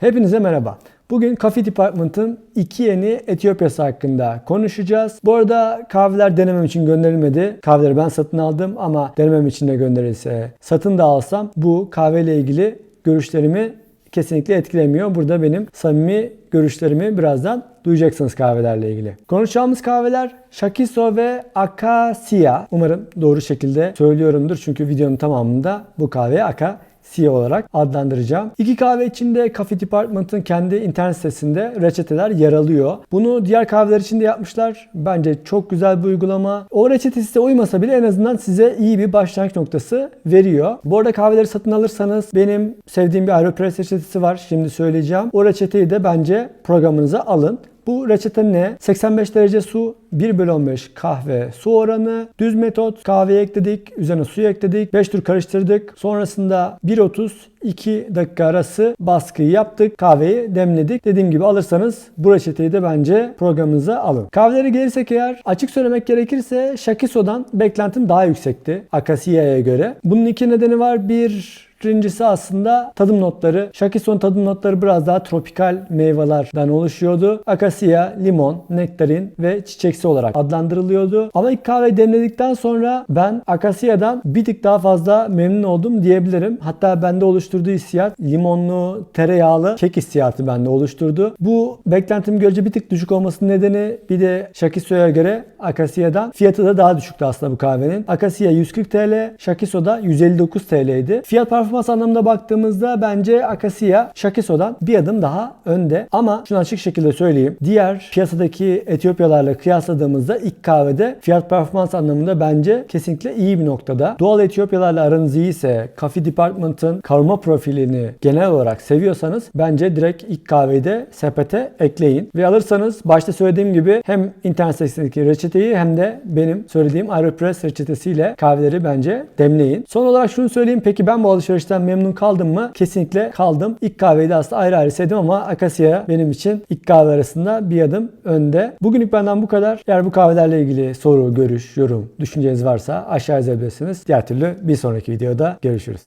Hepinize merhaba. Bugün Coffee Department'ın iki yeni Etiyopya'sı hakkında konuşacağız. Bu arada kahveler denemem için gönderilmedi. Kahveleri ben satın aldım ama denemem için de gönderilse satın da alsam bu kahveyle ilgili görüşlerimi kesinlikle etkilemiyor. Burada benim samimi görüşlerimi birazdan duyacaksınız kahvelerle ilgili. Konuşacağımız kahveler Shakiso ve Acacia. Umarım doğru şekilde söylüyorumdur çünkü videonun tamamında bu kahveye Aka CEO olarak adlandıracağım. İki kahve içinde Coffee Department'ın kendi internet sitesinde reçeteler yer alıyor. Bunu diğer kahveler için de yapmışlar. Bence çok güzel bir uygulama. O reçete size uymasa bile en azından size iyi bir başlangıç noktası veriyor. Bu arada kahveleri satın alırsanız benim sevdiğim bir Aeropress reçetesi var. Şimdi söyleyeceğim. O reçeteyi de bence programınıza alın. Bu reçete ne? 85 derece su, 1 bölü 15 kahve su oranı, düz metot kahveyi ekledik, üzerine suyu ekledik, 5 tur karıştırdık. Sonrasında 1.30 2 dakika arası baskıyı yaptık. Kahveyi demledik. Dediğim gibi alırsanız bu reçeteyi de bence programınıza alın. Kahvelere gelirsek eğer açık söylemek gerekirse Shakiso'dan beklentim daha yüksekti Acacia'ya göre. Bunun iki nedeni var. Bir Birincisi aslında tadım notları. Shakiso'nun tadım notları biraz daha tropikal meyvelerden oluşuyordu. Akasya, limon, nektarin ve çiçeksi olarak adlandırılıyordu. Ama ilk kahve demledikten sonra ben Akasya'dan bir tık daha fazla memnun oldum diyebilirim. Hatta bende oluşturduğu hissiyat limonlu, tereyağlı kek hissiyatı bende oluşturdu. Bu beklentim görece bir tık düşük olmasının nedeni bir de Shakiso'ya göre Akasya'dan fiyatı da daha düşüktü aslında bu kahvenin. Akasya 140 TL, Shakiso'da 159 TL'ydi. Fiyat performans anlamında baktığımızda bence Akasya Shakiso'dan bir adım daha önde. Ama şunu açık şekilde söyleyeyim. Diğer piyasadaki Etiyopyalarla kıyasladığımızda ilk kahvede fiyat performans anlamında bence kesinlikle iyi bir noktada. Doğal Etiyopyalarla aranız iyiyse, Coffee Department'ın karma profilini genel olarak seviyorsanız bence direkt ilk kahveyi de sepete ekleyin. Ve alırsanız başta söylediğim gibi hem internet sitesindeki reçeteyi hem de benim söylediğim Aeropress reçetesiyle kahveleri bence demleyin. Son olarak şunu söyleyeyim. Peki ben bu alışverişten memnun kaldım mı? Kesinlikle kaldım. İlk kahveyi de aslında ayrı ayrı sevdim ama Akasya benim için ilk kahve arasında bir adım önde. Bugünlük benden bu kadar. Eğer bu kahvelerle ilgili soru, görüş, yorum, düşünceniz varsa aşağı yazabilirsiniz. Diğer türlü bir sonraki videoda görüşürüz.